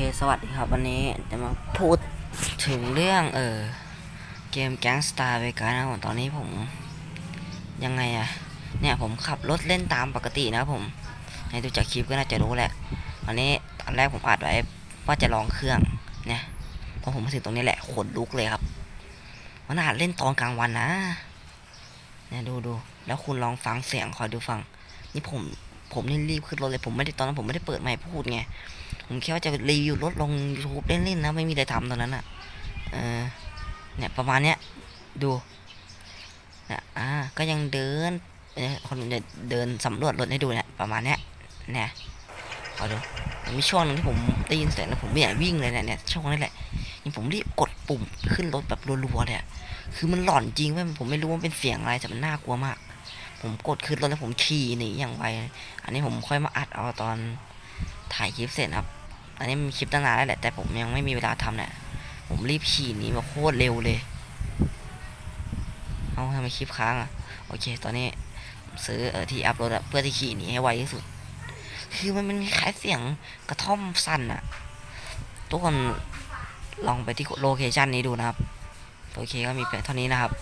สวัสดีครับวันนี้จะมาพูดถึงเรื่องเออเกมแก๊งสตาร์ไปกันนะผมตอนนี้ผมยังไงอะเนี่ยผมขับรถเล่นตามปกตินะผมให้ดูจากคลิปก็น่าจะรู้แหละตอนนี้ตอนแรกผมอัดไว้ว่าจะลองเครื่องเนี่ยพอผมมาถึงตรงนี้แหละขนลุกเลยครับมันอาจเล่นตอนกลางวันนะเนี่ยดูดูแล้วคุณลองฟังเสียงคอยดูฟัง นี่ผมผมนี่รีบขึ้นรถเลยผมไม่ได้ตอนนั้นผมไม่ได้เปิดไมค์พูดไง ผมแค่ว่าจะรีวิวรถลง YouTube เล่นๆนะไม่มีอะไรทำตอนนั้นอะเออเนี่ยประมาณเนี้ยดูเนี่ยอ่าก็ยังเดินคนจะเดินสำรวจรถให้ดูเนี่ยประมาณเนี้ยเนี่ยขอดูมันมีช่วงหนึงที่ผมได้ยินเสียงแล้วผมไม่อยากวิ่งเลยเนี่ยเนี่ยช่วงนี้แหละนี่ผมรีบกดปุ่มขึ้นรถแบบรัวๆเลยคือมันหลอนจริงเว้ยผมไม่รู้ว่าเป็นเสียงอะไรแต่มันน่ากลัวมาก ผมกดขึ้นรถแล้วผมขี่หนีอย่างไวอันนี้ผมค่อยมาอัดเอาตอนถ่ายคลิปเสร็จครับ อันนี้มันคลิปตั้งนานแล้วแหละแต่ผมยังไม่มีเวลาทำเนี่ยผมรีบขี่หนีมาโคตรเร็วเลย เอาทำไมคลิปค้างอะ โอเค ตอนนี้ผมซื้อเออที่อัพโหลดอะเพื่อที่ขี่หนีให้ไวที่สุด คือมันมันคล้ายเสียงกระท่อมสั่นอะทุกคนลองไปที่โลเคชันนี้ดูนะครับ โอเคก็มีเพียงเท่านี้นะครับ